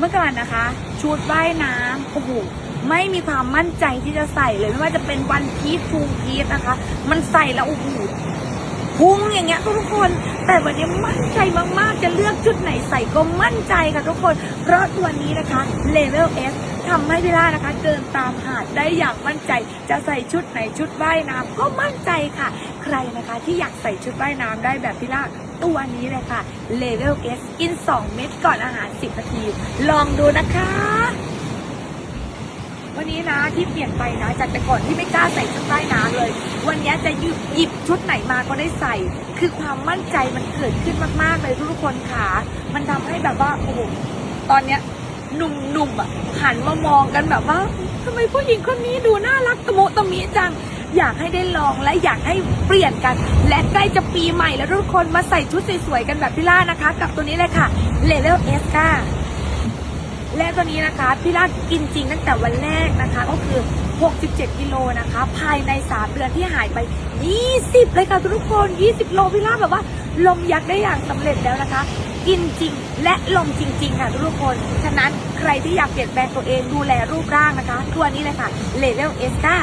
เมื่อก่อนนะคะ ชุดว่ายน้ำโอ้โหไม่มีความมั่นใจที่จะใส่เลยไม่ว่าจะเป็นวันพีทฟูพีทนะคะ มันใส่แล้วโอ้โหพุ่งอย่างเงี้ยทุกคน แต่วันนี้มั่นใจมากๆ จะเลือกชุดไหนใส่ก็มั่นใจค่ะทุกคน เพราะตัวนี้นะคะ Level S ทำให้พี่ล่านะคะ เดินตามหาดได้อย่างมั่นใจ จะใส่ชุดไหนชุดว่ายน้ำก็มั่นใจค่ะ ใครนะคะที่อยากใส่ชุดว่ายน้ำได้แบบพี่ล่าตัวนี้เลยค่ะ Level S กิน 2 เม็ดก่อนอาหาร 10 นาที ลองดูนะคะ วันนี้นะที่เปลี่ยนไปนะจากแต่ก่อนที่ไม่กล้าใส่ชุดว่ายน้ำเลย วันนี้จะหยิบหยิบชุดไหนมาก็ได้ใส่ คือความมั่นใจมันเกิดขึ้นมากๆเลยทุกคนค่ะ มันทำให้แบบว่าโอ้โหตอนเนี้ย หนุ่มๆอะหันมามองกันแบบว่าทำไมผู้หญิงคนนี้ดูน่ารักตะโมตะมิจัง อยากให้ได้ลองและอยากให้เปลี่ยนกัน และใกล้จะปีใหม่แล้วทุกคนมาใส่ชุดสวยๆกันแบบพี่ล่านะคะ กับตัวนี้เลยค่ะเลเวลเอสค่ะ และตัวนี้นะคะพี่ลาดกินจริงตั้งแต่วันแรกนะคะ ก็คือ 67 กิโลนะคะ ภายใน 3 เดือนที่หายไป 20 เลยค่ะทุกคน 20 โลพี่ลาดแบบว่าลมยักษ์ได้อย่างสำเร็จแล้วนะคะ กินจริงและลงจริง ๆ ค่ะทุกคน ฉะนั้นใครที่อยากเปลี่ยนแปลงตัวเองดูแลรูปร่างนะคะทัวร์นี้เลยค่ะเลเวลเอสค่ะ